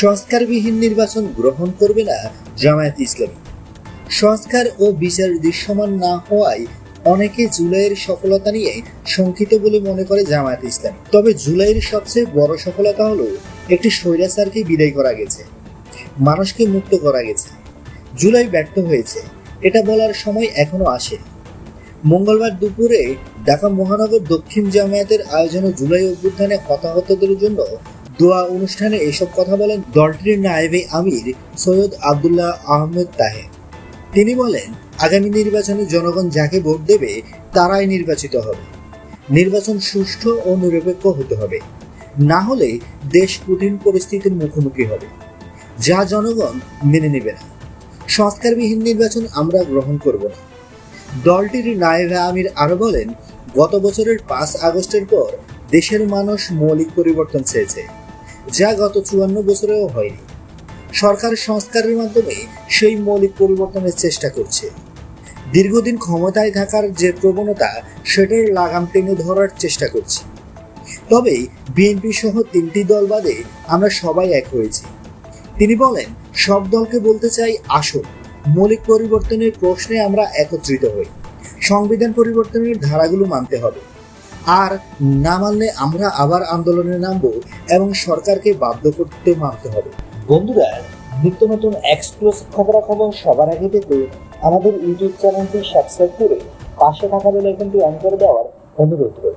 সংস্কারবিহীন নির্বাচন গ্রহণ করবে না জামায়াত ইসলামী। সংস্কার ও বিচার দৃশ্যমান না হওয়ায় অনেকে জুলাইয়ের সফলতা নিয়ে শঙ্কিত বলে মনে করে জামায়াত ইসলামী। তবে জুলাইয়ের সবচেয়ে বড় সফলতা হলো একটি স্বৈরাচারকে বিদায় করা গেছে। মানুষকে মুক্ত করা গেছে। জুলাই ব্যর্থ হয়েছে। এটা বলার সময় এখনও আসে। মঙ্গলবার দুপুরে ঢাকা মহানগর দক্ষিণ জামায়াতের আয়োজনে জুলাই অভ্যুত্থানে হতাহতদের জন্য দোয়া অনুষ্ঠানে এসব কথা বলেন দলটির নায়েবে আমির সৈয়দ আবদুল্লাহ আহমেদ তাহে। তিনি বলেন, আগামী নির্বাচনে জনগণ যাকে ভোট দেবে তারাই নির্বাচিত হবে। নির্বাচন সুষ্ঠু ও নিরপেক্ষ হতে হবে। না হলে দেশ কঠিন পরিস্থিতির মুখোমুখি হবে। যা জনগণ মেনে নেবে না। সংস্কারবিহীন নির্বাচন আমরা গ্রহণ করব না। দলটির নায়েবে আমির আরও বলেন, গত বছরের পাঁচ আগস্টের পর দেশের মানুষ মৌলিক পরিবর্তন চেয়েছে। যা গত চুয়ান্ন বছরেও হয়নি। সরকার সংস্কারের মাধ্যমে সেই মৌলিক পরিবর্তনের চেষ্টা করছে। দীর্ঘদিন ক্ষমতায় থাকার যে প্রবণতা, সেটার লাগাম টেনে ধরার চেষ্টা করছে। তবে বিএনপি সহ তিনটি দল বাদে আমরা সবাই এক হয়েছি। তিনি বলেন, সব দলকে বলতে চাই আসুন। মৌলিক পরিবর্তনের প্রশ্নে আমরা একত্রিত হই। সংবিধান পরিবর্তনের ধারাগুলো মানতে হবে। আর না মানলে আমরা আবার আন্দোলনে নামব এবং সরকারকে বাধ্য করতে মানতে হবে। বন্ধুরা, নিত্য নতুন এক্সক্লুসিভ খবরাখবর সবার আগে পেতে আমাদের ইউটিউব চ্যানেলটি সাবস্ক্রাইব করে পাশে থাকা বেল আইকনটি অন করে দেওয়ার অনুরোধ করি